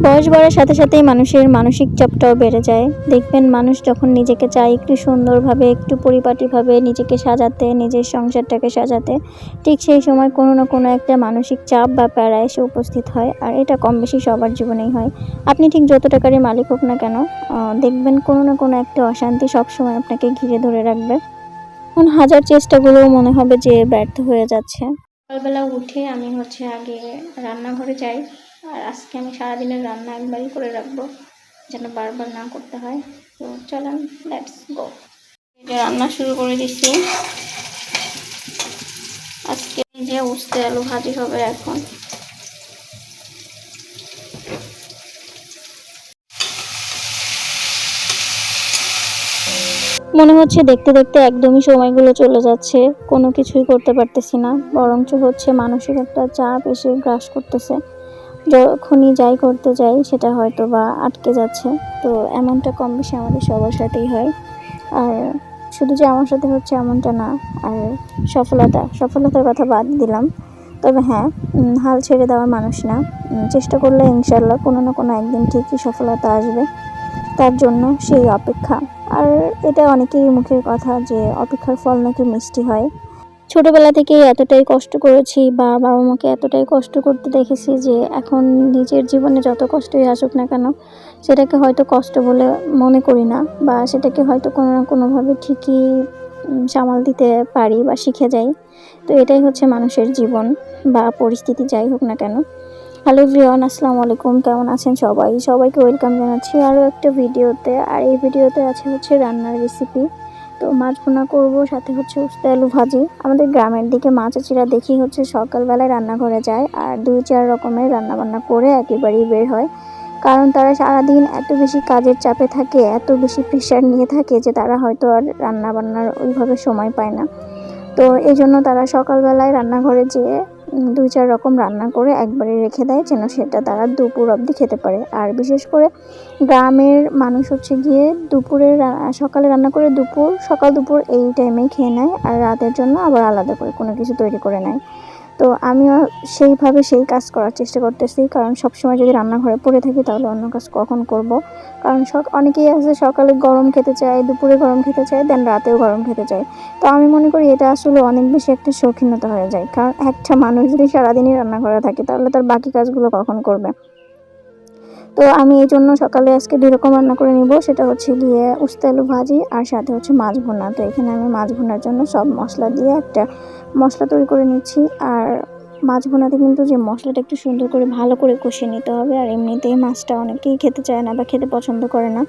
বয়স বাড়ার সাথে সাথেই মানুষের মানসিক চাপটাও বেড়ে যায়। দেখবেন মানুষ যখন নিজেকে চায় একটু সুন্দরভাবে, একটু পরিপাটিভাবে নিজেকে সাজাতে, নিজের সংসারটাকে সাজাতে, ঠিক সেই সময় কোনো না কোনো একটা মানসিক চাপ বা প্যারা এসে উপস্থিত হয়, আর এটা কম বেশি সবার জীবনেই হয়। আপনি ঠিক যত টাকারই মালিক হোক না কেন দেখবেন কোনো না কোনো একটা অশান্তি সবসময় আপনাকে ঘিরে ধরে রাখবে। এখন হাজার চেষ্টাগুলোও মনে হবে যে ব্যর্থ হয়ে যাচ্ছে। সকালবেলা উঠে আমি হচ্ছে আগে রান্নাঘরে যাই। আর আজকে আমি সারাদিনের রান্না একবারই করে রাখব, যেন বারবার না করতে হয়। তো চলেন লেটস গো যে রান্না শুরু করে দিচ্ছি। আজকে যে উস্তে আলু ভাজি হবে এখন। মনে হচ্ছে দেখতে দেখতে একদমই সময়গুলো চলে যাচ্ছে, কোনো কিছুই করতে পারতেছি না, বরঞ্চ হচ্ছে মানসিক একটা চাপ এসে গ্রাস করতেছে। যখনই যাই করতে যাই, সেটা হয়তো বা আটকে যাচ্ছে। তো এমনটা কম বেশি আমাদের সবার সাথেই হয়। আর শুধু যে আমার সাথে হচ্ছে এমনটা না, আর সফলতা, সফলতার কথা বাদ দিলাম। তবে হ্যাঁ হাল ছেড়ে দেওয়ার মানুষ না। চেষ্টা করলে ইনশাল্লাহ কোনো না কোনো একদিন ঠিকই সফলতা আসবে। তার জন্য সেই অপেক্ষা। আর এটা অনেকেরই মুখের কথা যে, অপেক্ষার ফল নাকি মিষ্টি হয়। ছোটবেলা থেকে এতটাই কষ্ট করেছি বা বাবা মাকে এতটাই কষ্ট করতে দেখেছি যে এখন নিজের জীবনে যত কষ্টই আসুক না কেন, সেটাকে হয়তো কষ্ট বলে মনে করি না বা সেটাকে হয়তো কোনো না কোনোভাবে ঠিকই সামাল দিতে পারি বা শিখে যাই। তো এটাই হচ্ছে মানুষের জীবন বা পরিস্থিতি যাই হোক না কেন। হ্যালো ভিওয়ান আসসালামু আলাইকুম, কেমন আছেন সবাই? সবাইকে ওয়েলকাম জানাচ্ছি আরও একটা ভিডিওতে। আর এই ভিডিওতে আছে হচ্ছে রান্নার রেসিপি তো মাছ ভুনা করব, সাথে হচ্ছে উস্তে আলু ভাজি। আমাদের গ্রামের দিকে মা চাচিরা দেখি হচ্ছে সকালবেলায় রান্নাঘরে যায় আর দুই চার রকমের রান্না বান্না করে একেবারেই বের হয়। কারণ তারা সারাদিন এত বেশি কাজের চাপে থাকে, এত বেশি প্রেশার নিয়ে থাকে যে তারা হয়তো আর রান্না বান্নার ওইভাবে সময় পায় না। তো এই জন্য তারা সকালবেলায় রান্নাঘরে যেয়ে দুই চার রকম রান্না করে একবারে রেখে দেয় যেন সেটা তারা দুপুর অবধি খেতে পারে। আর বিশেষ করে গ্রামের মানুষ হচ্ছে গিয়ে দুপুরে সকালে রান্না করে দুপুর, সকাল দুপুর এই টাইমে খেয়ে নেয় আর রাতের জন্য আবার আলাদা করে কোনো কিছু তৈরি করে নেয়। তো আমিও সেইভাবে সেই কাজ করার চেষ্টা করতেছি। কারণ সবসময় যদি রান্নাঘরে পড়ে থাকি তাহলে অন্য কাজ কখন করব? কারণ সব অনেকেই আছে সকালে গরম খেতে চায়, দুপুরে গরম খেতে চায় দেন রাতেও গরম খেতে চায়। তো আমি মনে করি এটা আসলে অনেক বেশি একটা শৌখিনতা হয়ে যায়। কারণ একটা মানুষ যদি সারাদিনই রান্না করে থাকে তাহলে তার বাকি কাজগুলো কখন করবে? তো আমি এই জন্য সকালে আজকে দুই রকম রান্না করে নিব, সেটা হচ্ছে গিয়ে উস্তে আলু ভাজি আর সাথে হচ্ছে মাছ ভুনা। তো এখানে আমি মাছ ভুনার জন্য সব মশলা দিয়ে একটা মশলা তৈরি করে নিচ্ছি। আর মাছ ভুনাতে কিন্তু যে মশলাটা একটু সুন্দর করে ভালো করে কষিয়ে নিতে হবে, আর এমনিতেই মাছটা অনেকেই খেতে চায় না বা খেতে পছন্দ করে না।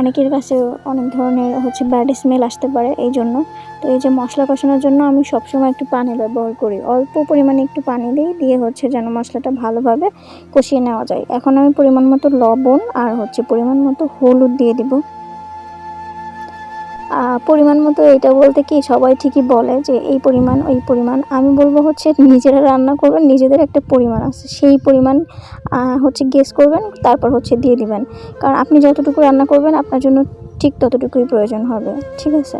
অনেকের কাছে অনেক ধরনের হচ্ছে ব্যাড স্মেল আসতে পারে এই জন্য তো এই যে মশলা কষানোর জন্য আমি সবসময় একটু পানি ব্যবহার করি। অল্প পরিমাণে একটু পানি দিই, দিয়ে হচ্ছে যেন মশলাটা ভালোভাবে কষিয়ে নেওয়া যায়। এখন আমি পরিমাণ মতো লবণ আর হচ্ছে পরিমাণ মতো হলুদ দিয়ে দিব। পরিমাণ মতো এটা বলতে কি সবাই ঠিকই বলে যে এই পরিমাণ, ওই পরিমাণ। আমি বলব হচ্ছে নিজেরা রান্না করবেন, নিজেদের একটা পরিমাণ আছে। সেই পরিমাণ হচ্ছে গেস করবেন, তারপর হচ্ছে দিয়ে দিবেন। কারণ আপনি যতটুকু রান্না করবেন, আপনার জন্য ঠিক ততটুকুই প্রয়োজন হবে, ঠিক আছে?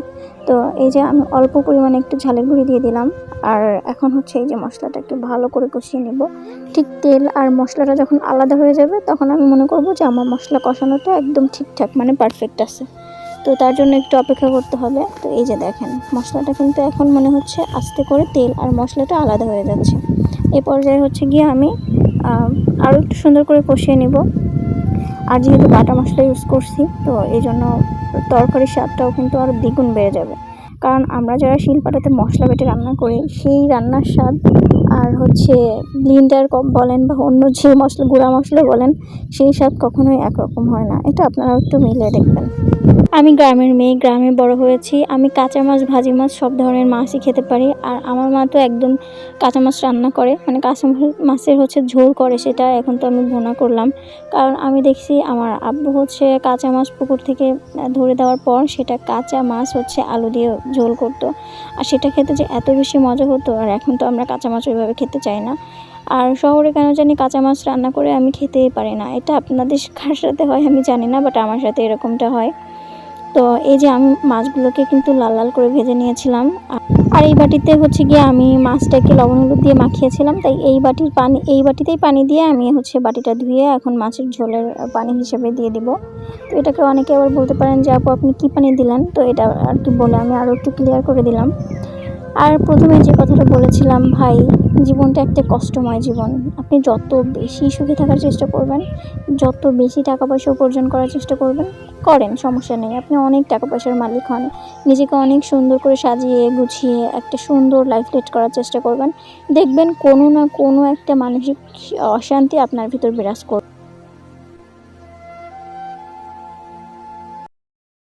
তো এই যে আমি অল্প পরিমাণে একটু ঝালের গুঁড়ি দিয়ে দিলাম, আর এখন হচ্ছে এই যে মশলাটা একটু ভালো করে কষিয়ে নেব। ঠিক তেল আর মশলাটা যখন আলাদা হয়ে যাবে, তখন আমি মনে করব যে আমার মশলা কষানোটা একদম ঠিকঠাক মানে পারফেক্ট আছে। তো তার জন্য একটু অপেক্ষা করতে হবে। তো এই যে দেখেন, মশলাটা কিন্তু এখন মনে হচ্ছে আস্তে করে তেল আর মশলাটা আলাদা হয়ে যাচ্ছে। এই পর্যায়ে হচ্ছে গিয়ে আমি আরও একটু সুন্দর করে কষিয়ে নেব। আর যেহেতু বাটা মশলা ইউজ করছি, তো এই জন্য তরকারির স্বাদটাও কিন্তু আরও দ্বিগুণ বেড়ে যাবে। কারণ আমরা যারা শিলপাটাতে মশলা বেটে রান্না করি, সেই রান্নার স্বাদ আর হচ্ছে ব্লিন্ডার বলেন বা অন্য যে মশলা, গুঁড়া মশলা বলেন, সেই স্বাদ কখনোই একরকম হয় না। এটা আপনারা একটু মিলিয়ে দেখবেন। আমি গ্রামের মেয়ে, গ্রামে বড় হয়েছি। আমি কাঁচা মাছ, ভাজি মাছ সব ধরনের মাছই খেতে পারি। আর আমার মা তো একদম কাঁচা মাছ রান্না করে। মানে কাঁচা মাছের হচ্ছে ঝোল করে, সেটা এখন তো আমি ভুনা করলাম। কারণ আমি দেখছি আমার আব্বু হচ্ছে কাঁচা মাছ পুকুর থেকে ধরে দেওয়ার পর সেটা কাঁচা মাছ হচ্ছে আলু দিয়ে ঝোল করতো। আর সেটা খেতে যে এত বেশি মজা হতো, আর এখন তো আমরা কাঁচা মাছ ওইভাবে খেতে চাই না। আর শহরে কেন জানি কাঁচা মাছ রান্না করে আমি খেতেই পারি না। এটা আপনাদের কার সাথে হয় আমি জানি না বাট আমার সাথে এরকমটা হয়। তো এই যে আমি মাছগুলোকে কিন্তু লাল লাল করে ভেজে নিয়েছিলাম। আর এই বাটিতে হচ্ছে গিয়ে আমি মাছটাকে লবণ হলুদ দিয়ে মাখিয়েছিলাম। তাই এই বাটির পানি, এই বাটিতেই পানি দিয়ে আমি হচ্ছে বাটিটা ধুয়ে এখন মাছের ঝোলের পানি হিসেবে দিয়ে দিব। তো এটাকে অনেকে আবার বলতে পারেন যে, আপু, আপনি কী পানি দিলেন? তো এটা আর কি বলে আমি আরও একটু ক্লিয়ার করে দিলাম। আর প্রথমে যে কথাটা বলেছিলাম, ভাই জীবনটা একটা কষ্টময় জীবন। আপনি যত বেশি সুখে থাকার চেষ্টা করবেন, যত বেশি টাকা পয়সা উপার্জন করার চেষ্টা করবেন, করেন, সমস্যা নেই। আপনি অনেক টাকা পয়সার মালিক হন। নিজেকে অনেক সুন্দর করে সাজিয়ে গুছিয়ে একটা সুন্দর লাইফ লিড করার চেষ্টা করবেন। দেখবেন কোনো না কোনো একটা মানসিক অশান্তি আপনার ভিতর বিরাজ করবে